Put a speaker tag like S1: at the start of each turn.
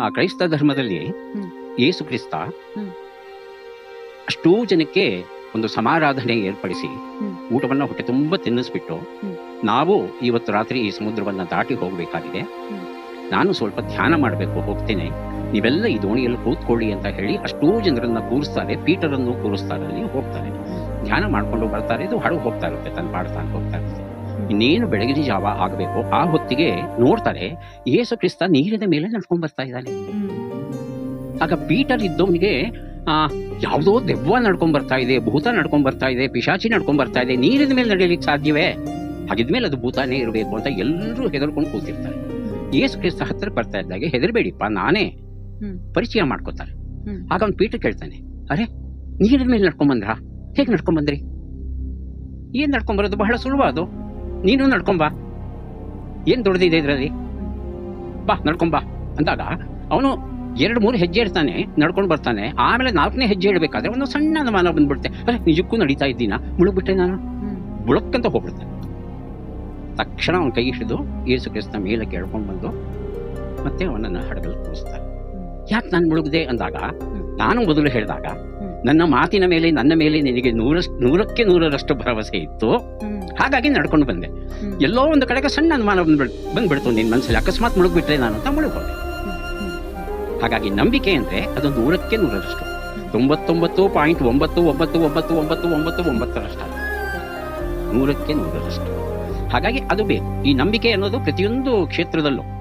S1: ಆ ಕ್ರೈಸ್ತ ಧರ್ಮದಲ್ಲಿ. ಯೇಸು ಕ್ರಿಸ್ತ. ಅಷ್ಟೂ ಜನಕ್ಕೆ ಒಂದು ಸಮಾರಾಧನೆ ಏರ್ಪಡಿಸಿ ಊಟವನ್ನ ಹೊಟ್ಟೆ ತುಂಬಾ ತಿನ್ನಿಸ್ಬಿಟ್ಟು ನಾವು ಇವತ್ತು ರಾತ್ರಿ ಈ ಸಮುದ್ರವನ್ನ ದಾಟಿ ಹೋಗಬೇಕಾಗಿದೆ. ನಾನು ಸ್ವಲ್ಪ ಧ್ಯಾನ ಮಾಡಬೇಕು ಹೋಗ್ತೇನೆ. ನೀವೆಲ್ಲ ಈ ದೋಣಿಯಲ್ಲಿ ಕೂತ್ಕೊಳ್ಳಿ ಅಂತ ಹೇಳಿ ಅಷ್ಟೂ ಜನರನ್ನ ಕೂರಿಸ್ತಾರೆ ಪೀಟರನ್ನು ಕೂರಿಸ್ತಾರೆ ಅಲ್ಲಿ ಹೋಗ್ತಾರೆ. ಧ್ಯಾನ ಮಾಡ್ಕೊಂಡು ಬರ್ತಾರೆ ಇದು ಹಡಗು ಹೋಗ್ತಾ ಇರುತ್ತೆ ತನ್ನ ಮಾಡ್ತಾನೆ ತಾನು ಹೋಗ್ತಾ ಇರುತ್ತೆ. ಇನ್ನೇನು ಬೆಳಗಿನ ಜಾವ ಆಗಬೇಕು ಆ ಹೊತ್ತಿಗೆ ನೋಡ್ತಾರೆ ಯೇಸು ಕ್ರಿಸ್ತ ನೀರಿನ ಮೇಲೆ ನಡ್ಕೊಂಡ್ ಬರ್ತಾ ಇದ್ದಾನೆ. ಆಗ ಪೀಟರ್ ಇದ್ದವನಿಗೆ ಆ ಯಾವುದೋ ದೆವ್ವ ನಡ್ಕೊಂಡ್ ಬರ್ತಾ ಇದೆ ಭೂತ ನಡ್ಕೊಂಡ್ ಬರ್ತಾ ಇದೆ ಪಿಶಾಚಿ ನಡ್ಕೊಂಡ್ ಬರ್ತಾ ಇದೆ ನೀರಿನ ಮೇಲೆ ನಡೆಯಲಿಕ್ಕೆ ಸಾಧ್ಯವೇ? ಹಾಗಿದ್ಮೇಲೆ ಅದು ಭೂತಾನೇ ಇರಬೇಕು ಅಂತ ಎಲ್ಲರೂ ಹೆದರ್ಕೊಂಡು ಕೂತಿರ್ತಾರೆ. ಯೇಸು ಕ್ರಿಸ್ತ ಹತ್ರ ಬರ್ತಾ ಇದ್ದಾಗೆ ಹೆದರ್ಬೇಡಿಪ್ಪ ನಾನೇ ಪರಿಚಯ ಮಾಡ್ಕೋತಾರೆ. ಆಗ ಅವ್ನು ಪೀಟರ್ ಕೇಳ್ತಾನೆ ಅರೆ ನೀರಿನ ಮೇಲೆ ನಡ್ಕೊಂಡ್ ಬಂದ್ರಾ? ಹೇಗೆ ನಡ್ಕೊಂಡ್ ಬಂದ್ರಿ? ಏನ್ ನಡ್ಕೊಂಡ್ ಬರೋದು? ಬಹಳ ಸುಲಭ ಅದು. ನೀನು ನಡ್ಕೊಂಬಾ ಏನ್ ದೊಡ್ಡದಿದೆ ಇದ್ರಲ್ಲಿ? ಬಾ ನಡ್ಕೊಂಬಾ ಅಂದಾಗ ಅವನು ಎರಡು, ಮೂರು ಹೆಜ್ಜೆ ಇಡ್ತಾನೆ, ನಡ್ಕೊಂಡು ಬರ್ತಾನೆ. ಆಮೇಲೆ ನಾಲ್ಕನೇ ಹೆಜ್ಜೆ ಇಡಬೇಕಾದ್ರೆ ಒಂದು ಸಣ್ಣ ಅನುಮಾನ ಬಂದ್ಬಿಡುತ್ತೆ. ಅರೆ ನಿಜಕ್ಕೂ ನಡೀತಾ ಇದ್ದೀನ? ಮುಳುಗ್ಬಿಟ್ಟೆ ನಾನು. ಮುಳುಕ್ಕಂತ ಹೋಗ್ಬಿಡ್ತಾನೆ ತಕ್ಷಣ ಅವನ ಕೈ ಹಿಡಿದು ಏಸು ಕ್ರಿಸ್ತ ಮೇಲೆ ಕೇಳ್ಕೊಂಡು ಬಂದು ಮತ್ತೆ ಅವನನ್ನ ಹಡಗಲು ಕೂರಿಸ್ತಾರೆ ಯಾಕೆ ನಾನು ಮುಳುಗದೆ ಅಂದಾಗ, ನಾನು ಮೊದಲು ಹೇಳಿದಾಗ, ನನ್ನ ಮಾತಿನ ಮೇಲೆ, ನನ್ನ ಮೇಲೆ ನಿನಗೆ ನೂರಷ್ಟು ನೂರಕ್ಕೆ ನೂರರಷ್ಟು ಭರವಸೆ ಇತ್ತು. ಹಾಗಾಗಿ ನಡ್ಕೊಂಡು ಬಂದೆ. ಎಲ್ಲೋ ಒಂದು ಕಡೆಗೆ ಸಣ್ಣ ಅನುಮಾನ ಬಂದ್ಬಿಡ್ ಬಂದ್ಬಿಡ್ತು ನಿನ್ನ ಮನಸ್ಸಲ್ಲಿ ಅಕಸ್ಮಾತ್ ಮುಳುಗ್ಬಿಟ್ರೆ ನಾನು ಅಂತ ಮುಳುಗೋದೆ ಹಾಗಾಗಿ ನಂಬಿಕೆ ಅಂದ್ರೆ ಅದು ನೂರಕ್ಕೆ ನೂರರಷ್ಟು. ತೊಂಬತ್ತೊಂಬತ್ತು ಪಾಯಿಂಟ್ ಒಂಬತ್ತು ಒಂಬತ್ತು ಒಂಬತ್ತು ಒಂಬತ್ತು ಒಂಬತ್ತು ಒಂಬತ್ತರಷ್ಟು ನೂರಕ್ಕೆ ನೂರರಷ್ಟು. ಹಾಗಾಗಿ ಅದು ಬೇಕು. ಈ ನಂಬಿಕೆ ಅನ್ನೋದು ಪ್ರತಿಯೊಂದು ಕ್ಷೇತ್ರದಲ್ಲೂ.